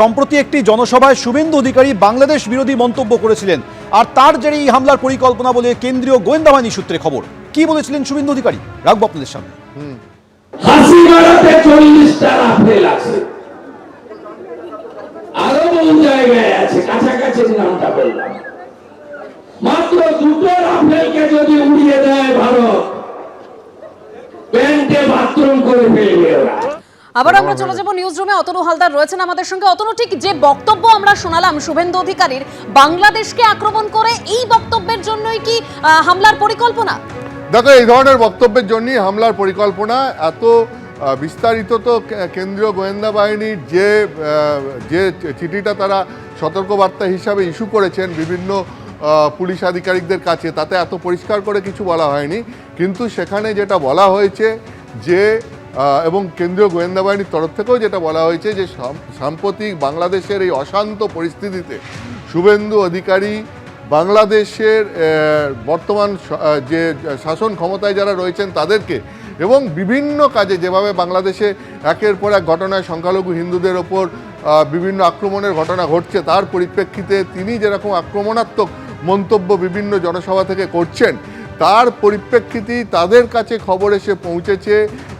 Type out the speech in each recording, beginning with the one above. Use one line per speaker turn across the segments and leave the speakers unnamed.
সম্প্রতি একটি জনসভায় শুভেন্দু অধিকারী বাংলাদেশ বিরোধী মন্তব্য করেছিলেন। আর তার জেরে এই হামলার পরিকল্পনা বলে কেন্দ্রীয় গোয়েন্দা বাহিনী সূত্রে খবর। কি বলেছিলেন শুভেন্দু অধিকারী? রাখব আপনাদের সামনে।
হাসিমারাতে চল্লিশটা রাফেল আছে। আরও বহু জায়গায় আছে কাছাকাছি নামটা বললাম। মাত্র দুটো রাফেলকে যদি
আবার আমরা চলে যাব নিউজ রুমে অতনু হালদার রয়েছেন আমাদের সঙ্গে। অতনু ঠিক যে বক্তব্য আমরা শোনালাম শুভেন্দু অধিকারীর বাংলাদেশকে আক্রমণ করে এই বক্তব্যের জন্যই কি হামলার পরিকল্পনা?
দেখো এই ধরনের বক্তব্যের জন্যই হামলার পরিকল্পনা এত বিস্তারিত তো কেন্দ্রীয় গোয়েন্দা বাহিনীর যে যে চিঠিটা তারা সতর্কবার্তা হিসাবে ইস্যু করেছেন বিভিন্ন পুলিশ আধিকারিকদের কাছে তাতে এত পরিষ্কার করে কিছু বলা হয়নি। কিন্তু সেখানে যেটা বলা হয়েছে যে এবং কেন্দ্রীয় গোয়েন্দা বাহিনীর তরফ থেকেও যেটা বলা হয়েছে যে সাম- সাম্প্রতিক বাংলাদেশের এই অশান্ত পরিস্থিতিতে শুভেন্দু অধিকারী বাংলাদেশের বর্তমান যে শাসন ক্ষমতায় যারা রয়েছেন তাদেরকে এবং বিভিন্ন কাজে যেভাবে বাংলাদেশে একের পর এক ঘটনায় সংখ্যালঘু হিন্দুদের ওপর বিভিন্ন আক্রমণের ঘটনা ঘটছে, তার পরিপ্রেক্ষিতে তিনি যেরকম আক্রমণাত্মক মন্তব্য বিভিন্ন জনসভা থেকে করছেন, তার পরিপ্রেক্ষিতেই তাদের কাছে খবর এসে পৌঁছেছে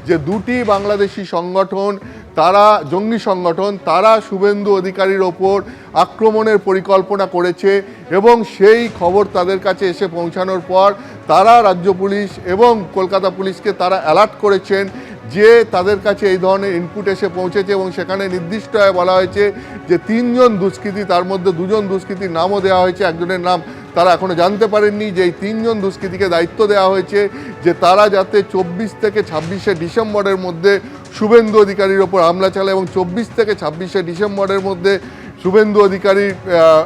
যে দুটি বাংলাদেশি সংগঠন, তারা জঙ্গি সংগঠন, তারা শুভেন্দু অধিকারীর ওপর আক্রমণের পরিকল্পনা করেছে এবং সেই খবর তাদের কাছে এসে পৌঁছানোর পর তারা রাজ্য পুলিশ এবং কলকাতা পুলিশকে তারা অ্যালার্ট করেছেন যে তাদের কাছে এই ধরনের ইনপুট এসে পৌঁছেছে এবং সেখানে নির্দিষ্ট বলা হয়েছে যে তিনজন দুষ্কৃতী, তার মধ্যে দুজন দুষ্কৃতীর নামও দেওয়া হয়েছে, একজনের নাম তারা এখনও জানতে পারেননি যে এই তিনজন দুষ্কৃতীকে দায়িত্ব দেওয়া হয়েছে, যে তারা যাতে চব্বিশ থেকে ছাব্বিশে ডিসেম্বরের মধ্যে শুভেন্দু অধিকারীর ওপর হামলা চালায় এবং চব্বিশ থেকে ছাব্বিশে ডিসেম্বরের মধ্যে শুভেন্দু অধিকারীর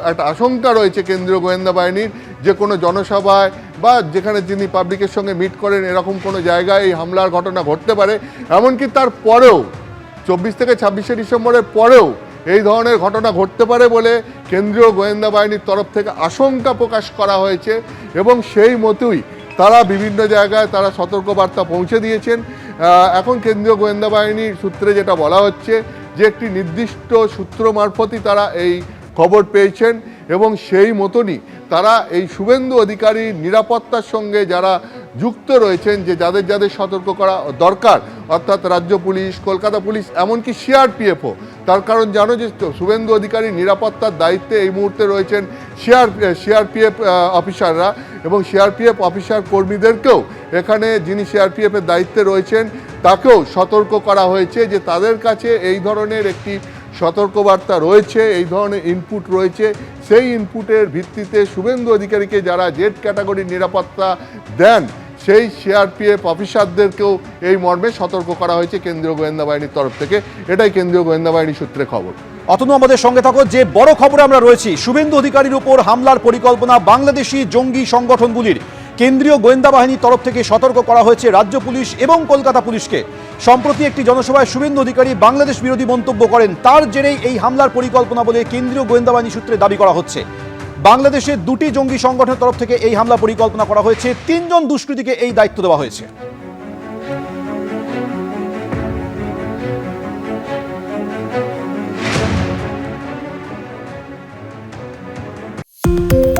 একটা আশঙ্কা রয়েছে কেন্দ্রীয় গোয়েন্দা বাহিনীর, যে কোনো জনসভায় বা যেখানে যিনি পাবলিকের সঙ্গে মিট করেন, এরকম কোনো জায়গায় এই হামলার ঘটনা ঘটতে পারে। এমনকি তার পরেও চব্বিশ থেকে ছাব্বিশে ডিসেম্বরের পরেও এই ধরনের ঘটনা ঘটতে পারে বলে কেন্দ্রীয় গোয়েন্দা বাহিনীর তরফ থেকে আশঙ্কা প্রকাশ করা হয়েছে এবং সেই মতোই তারা বিভিন্ন জায়গায় তারা সতর্কবার্তা পৌঁছে দিয়েছেন। এখন কেন্দ্রীয় গোয়েন্দা বাহিনীর সূত্রে যেটা বলা হচ্ছে যে একটি নির্দিষ্ট সূত্র মারফতই তারা এই খবর পেয়েছেন এবং সেই মতনই তারা এই শুভেন্দু অধিকারী নিরাপত্তার সঙ্গে যারা যুক্ত রয়েছেন যে যাদের যাদের সতর্ক করা দরকার, অর্থাৎ রাজ্য পুলিশ, কলকাতা পুলিশ, এমনকি সিআরপিএফও। তার কারণ জানো যে শুভেন্দু অধিকারী নিরাপত্তার দায়িত্বে এই মুহূর্তে রয়েছেন সিআর সিআরপিএফ অফিসাররা এবং সিআরপিএফ অফিসার কর্মীদেরকেও এখানে যিনি সিআরপিএফের দায়িত্বে রয়েছেন, তাকেও সতর্ক করা হয়েছে যে তাদের কাছে এই ধরনের একটি সতর্কবার্তা রয়েছে, এই ধরনের ইনপুট রয়েছে। সেই ইনপুটের ভিত্তিতে শুভেন্দু অধিকারীকে যারা জেড ক্যাটাগরির নিরাপত্তা দেন সেই সিআরপিএফ অফিসারদেরকেও এই মর্মে সতর্ক করা হয়েছে কেন্দ্রীয় গোয়েন্দা বাহিনীর তরফ থেকে। এটাই কেন্দ্রীয় গোয়েন্দা বাহিনীর সূত্রে খবর।
অতনু, আমাদের সঙ্গে থাকো। যে বড় খবরে আমরা রয়েছি, শুভেন্দু অধিকারীর উপর হামলার পরিকল্পনা বাংলাদেশি জঙ্গি সংগঠনগুলির। কেন্দ্রীয় গোয়েন্দা বাহিনীর তরফ থেকে সতর্ক করা হয়েছে রাজ্য পুলিশ এবং কলকাতা পুলিশকে। সম্প্রতি একটি জনসভায় শুভেন্দু অধিকারী বাংলাদেশ বিরোধী মন্তব্য করেন। তার জেরেই এই হামলার পরিকল্পনা বলে কেন্দ্রীয় গোয়েন্দা বাহিনী সূত্রে দাবি করা হচ্ছে। বাংলাদেশের দুটি জঙ্গি সংগঠনের তরফ থেকে এই হামলা পরিকল্পনা করা হয়েছে। তিনজন দুষ্কৃতীকে এই দায়িত্ব দেওয়া হয়েছে। thank you